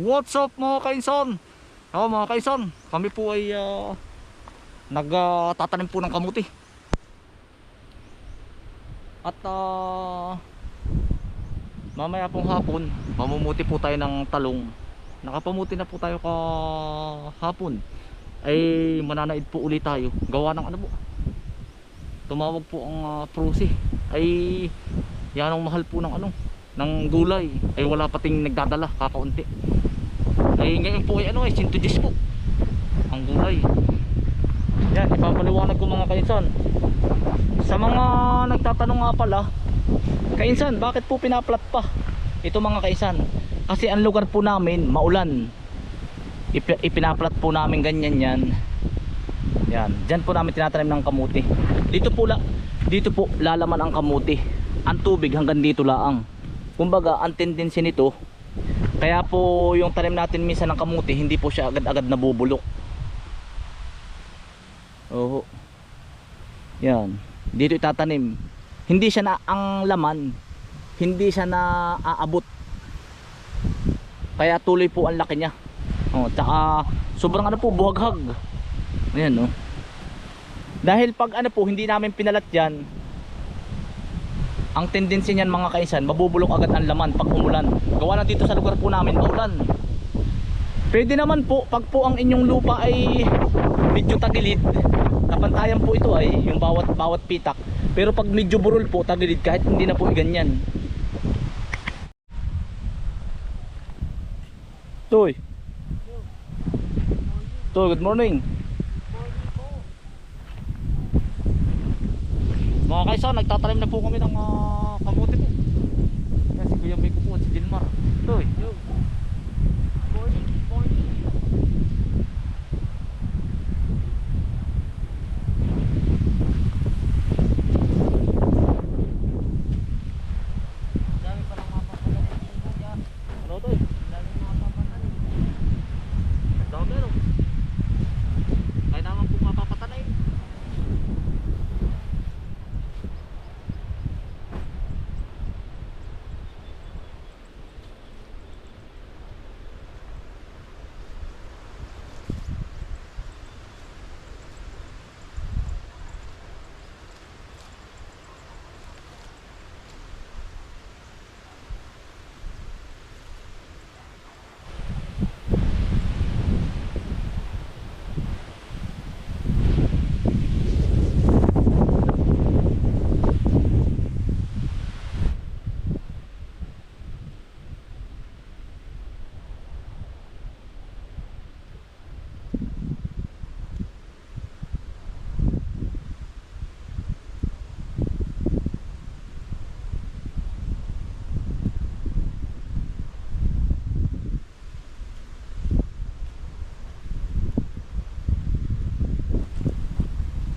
What's up mga kainsan? Oh, mga kainsan, kami po ay ah, nagtatanim po ng kamuti. At ah, mamaya pong hapon, mamumuti po tayo ng talong. Nakapamuti na po tayo kahapon. Ay mananaid po ulit tayo. Gawa ng ano po. Tumawag po ang uh, Prosi. Ay yan ang mahal po ng ano ng gulay. Ay wala pating nagdadala kakaunti. Ay ngayon po ay ano ay 110 po. Ang gulay. Yan ipapaliwanag ko mga kainsan. Sa mga nagtatanong nga pala kainsan bakit po pinaplat pa? Ito mga kainsan kasi ang lugar po namin maulan. Ipi- ipinaplat po namin ganyan yan. Yan dyan po namin tinatanim ng kamuti. Dito po la dito po lalaman ang kamuti. Ang tubig hanggang dito laang kumbaga ang tendency nito kaya po yung tanim natin minsan ng kamuti hindi po siya agad-agad nabubulok. Oo yan. Dito itatanim. Hindi siya na ang laman. Hindi siya na aabot. Kaya tuloy po ang laki niya. Oh, tsaka sobrang ano po buhaghag. Ayan no dahil pag ano po hindi namin pinalat yan ang tendency niyan mga kaisan mabubulok agad ang laman pag umulan. Gawa na dito sa lugar po namin maulan. Pwede naman po pag po ang inyong lupa ay medyo tagilid kapantayan po ito ay yung bawat bawat pitak. Pero pag medyo burol po tagilid kahit hindi na po ganyan. Toy. Toy good morning Mga kaisan, nagtatanim na po kami ng ah, kamote po. Yan si Kuya po at si Dilmar. Toy. Morning, morning. Dami pa lang mapapala dito dyan. Ano Toy? Dami mapapala. Dami ano? Kaya naman po mapapatanay.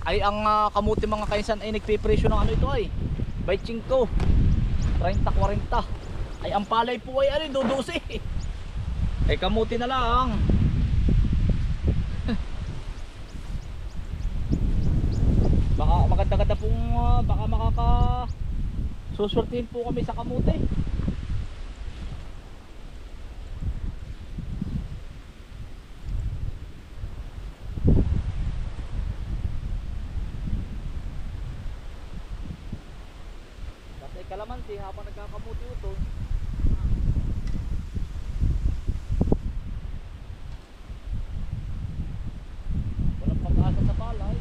Ay ang ah, kamuti mga kaisan ay nagpipresyo ng ano ito ay. By 5. 30-40. Ay ang palay po ay ano, dudusi. Ay kamuti na lang. baka maganda-ganda pong ah, baka makaka susurtihin po kami sa kamuti. Kasi kalamansi habang nagkakamuti ito. Walang pag-asa sa palay.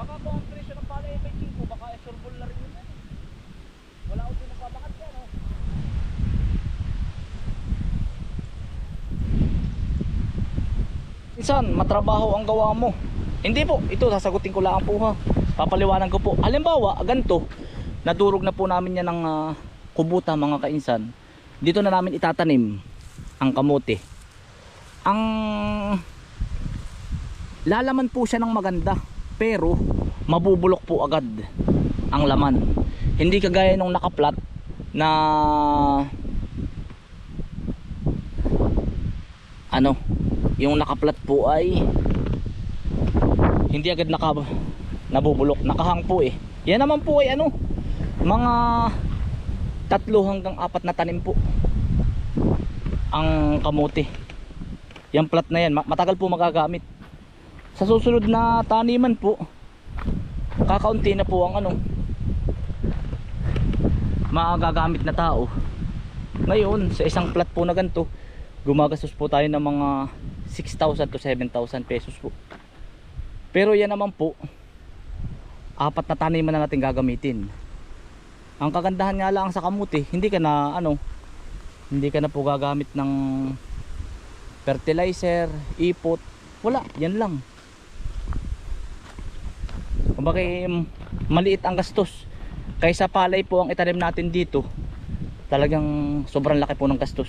Baka kung ang presyo ng palay ay may 5, baka ay surbol na rin yun eh. Wala ko din nagbabakat yan oh. Minsan, matrabaho ang gawa mo. Hindi po, ito sasagutin ko lang po ha. Papaliwanan ko po. Halimbawa, ganito, nadurog na po namin yan ng ah, kubuta mga kainsan. Dito na namin itatanim ang kamote. Ang lalaman po siya ng maganda, pero mabubulok po agad ang laman. Hindi kagaya nung nakaplat na ano yung nakaplat po ay hindi agad naka nabubulok nakahang po eh yan naman po ay ano Mga tatlo hanggang apat na tanim po ang kamote. Yung plat na yan, ma- matagal po magagamit. Sa susunod na taniman po, kakaunti na po ang ano, magagamit na tao. Ngayon, sa isang plat po na ganito, gumagastos po tayo ng mga 6,000 to 7,000 pesos po. Pero yan naman po, apat na taniman na natin gagamitin. Ang kagandahan nga lang sa kamuti, hindi ka na ano, hindi ka na po gagamit ng fertilizer, ipot, wala, yan lang. Kumbaga eh, maliit ang gastos. Kaysa palay po ang itanim natin dito, talagang sobrang laki po ng gastos.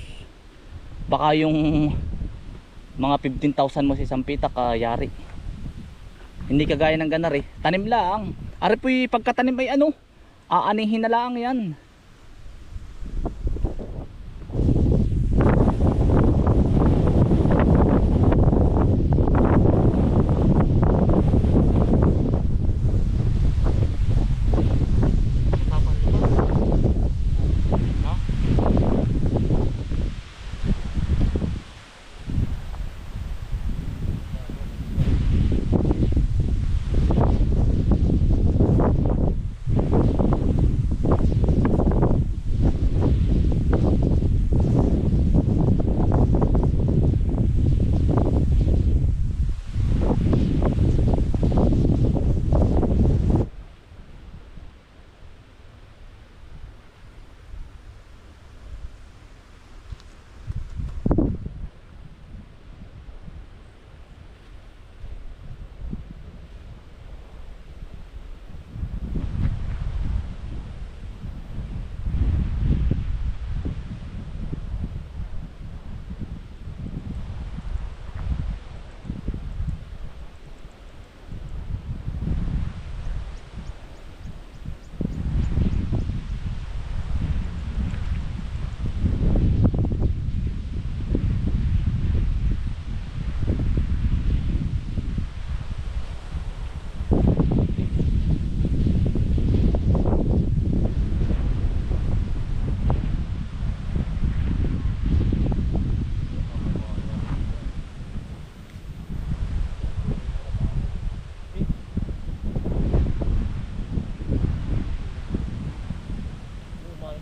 Baka yung mga 15,000 mo sa isang pitak, ah, yari. Hindi kagaya ng ganari. Tanim lang. Ari po yung pagkatanim ay ano, aanihin na lang yan.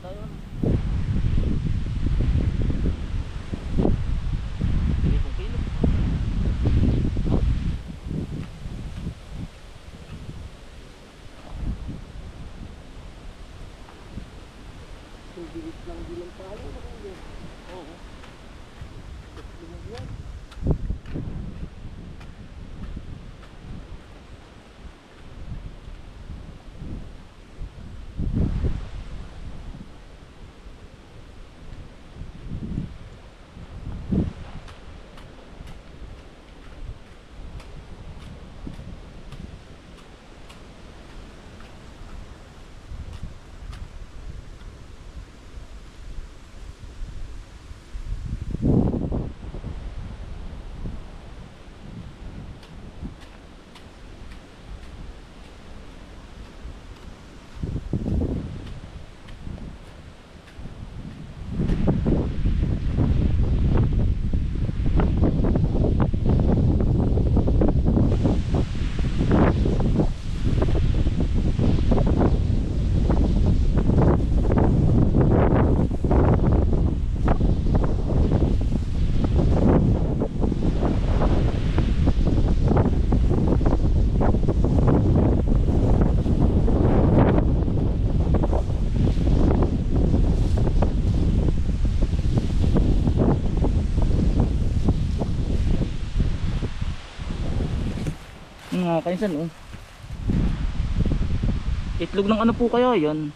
得了 mga kainsan oh. Itlog ng ano po kaya yan?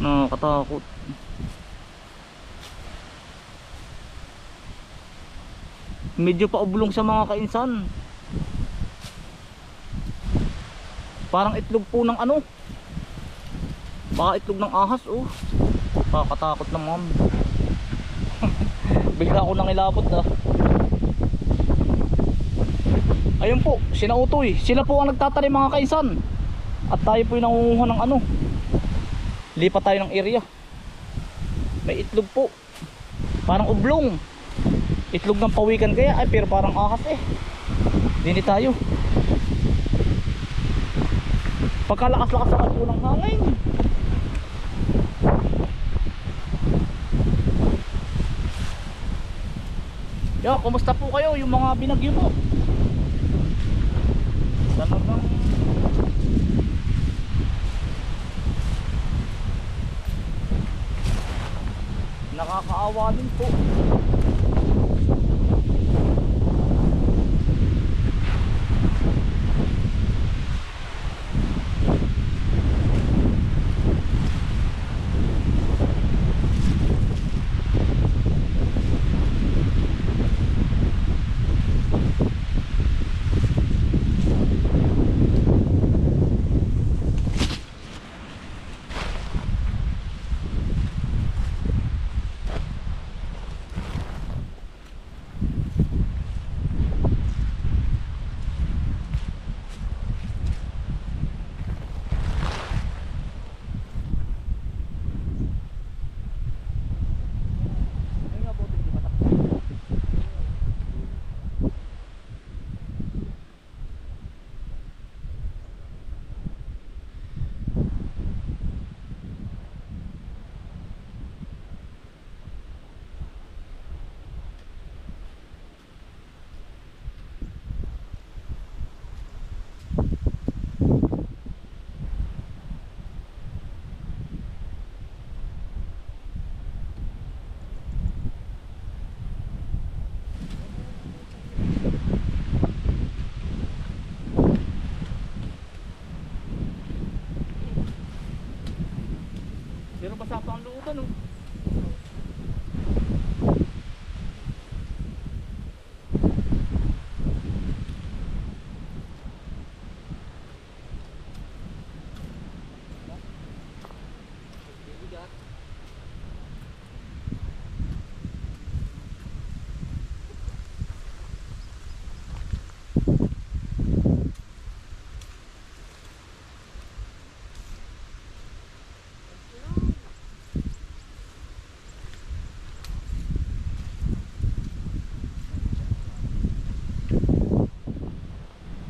Nakakatakot. Medyo pa oblong sa mga kainsan. Parang itlog po ng ano? Baka itlog ng ahas oh. Nakakatakot naman. Bigla ako nang ilapot ah. Ayun po, sinautoy. Sila po ang nagtatanim mga kainsan. At tayo po yung nangunguha ng ano. Lipat tayo ng area. May itlog po. Parang ublong. Itlog ng pawikan kaya. Ay, pero parang ahas eh. Dini tayo. Pagkalakas-lakas naman po ng hangin. Yo, kumusta po kayo yung mga binagyo mo? Nakakaawa din po. Pero basa pa ang looban oh.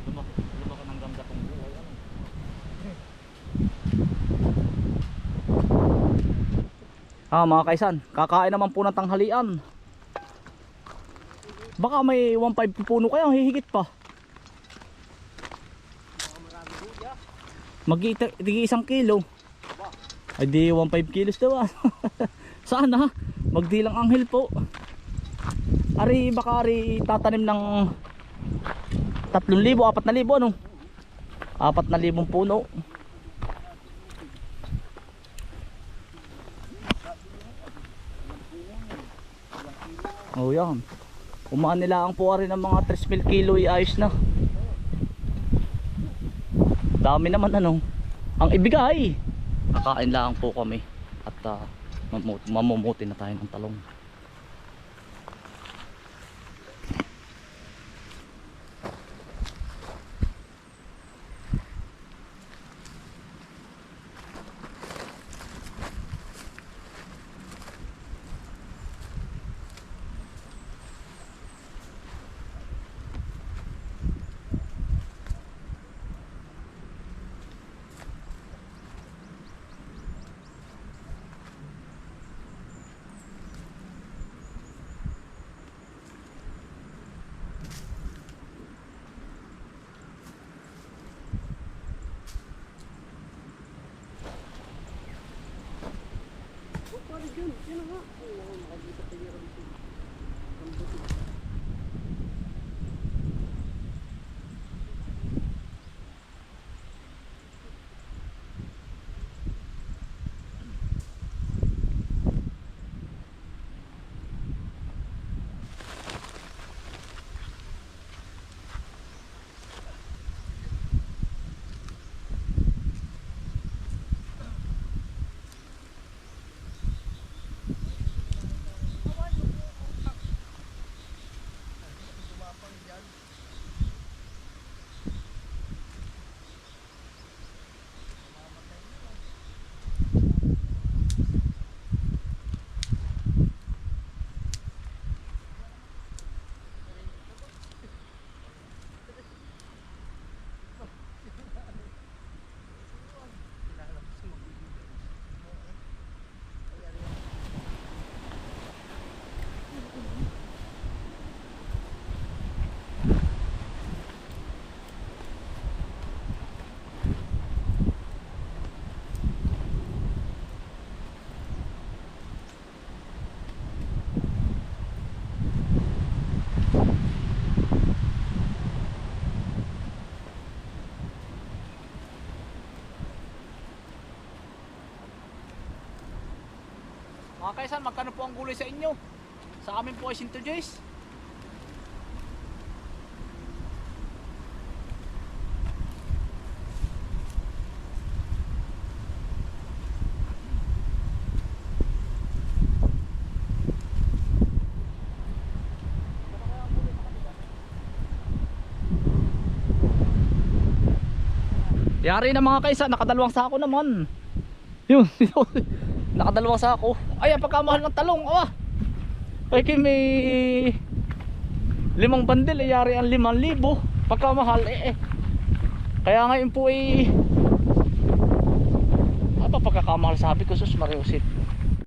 Lumaki, lumaki ng ganda kong buhay. Ano? Ah, mga kaisan, kakain naman po ng tanghalian. Baka may 1.5 puno kayo, hihigit pa. Mag isang kilo. Ay di 1.5 kilos daw ah. Sana, magdilang anghel po. Ari, baka ari tatanim ng 3,000, 4,000 ano? 4,000 puno. Yan. Umaan nila ang puwa rin ng mga 3,000 kilo ayos na. Dami naman ano. Ang ibigay. Kakain lang po kami. At uh, mamumuti na tayo ng talong. Kaisan, magkano po ang gulay sa inyo? Sa amin po ay Sinto Joyce. Yari na mga kaisa, nakadalawang sako naman. Yun, nakadalawang sako. Ay, ang pagkamahal ng talong, awa. Ay, kay may limang bandil, eh, yari ang limang libo. Pagkamahal, eh, eh. Kaya ngayon po, eh, apa pagkakamahal sabi ko, sus, Mariusit.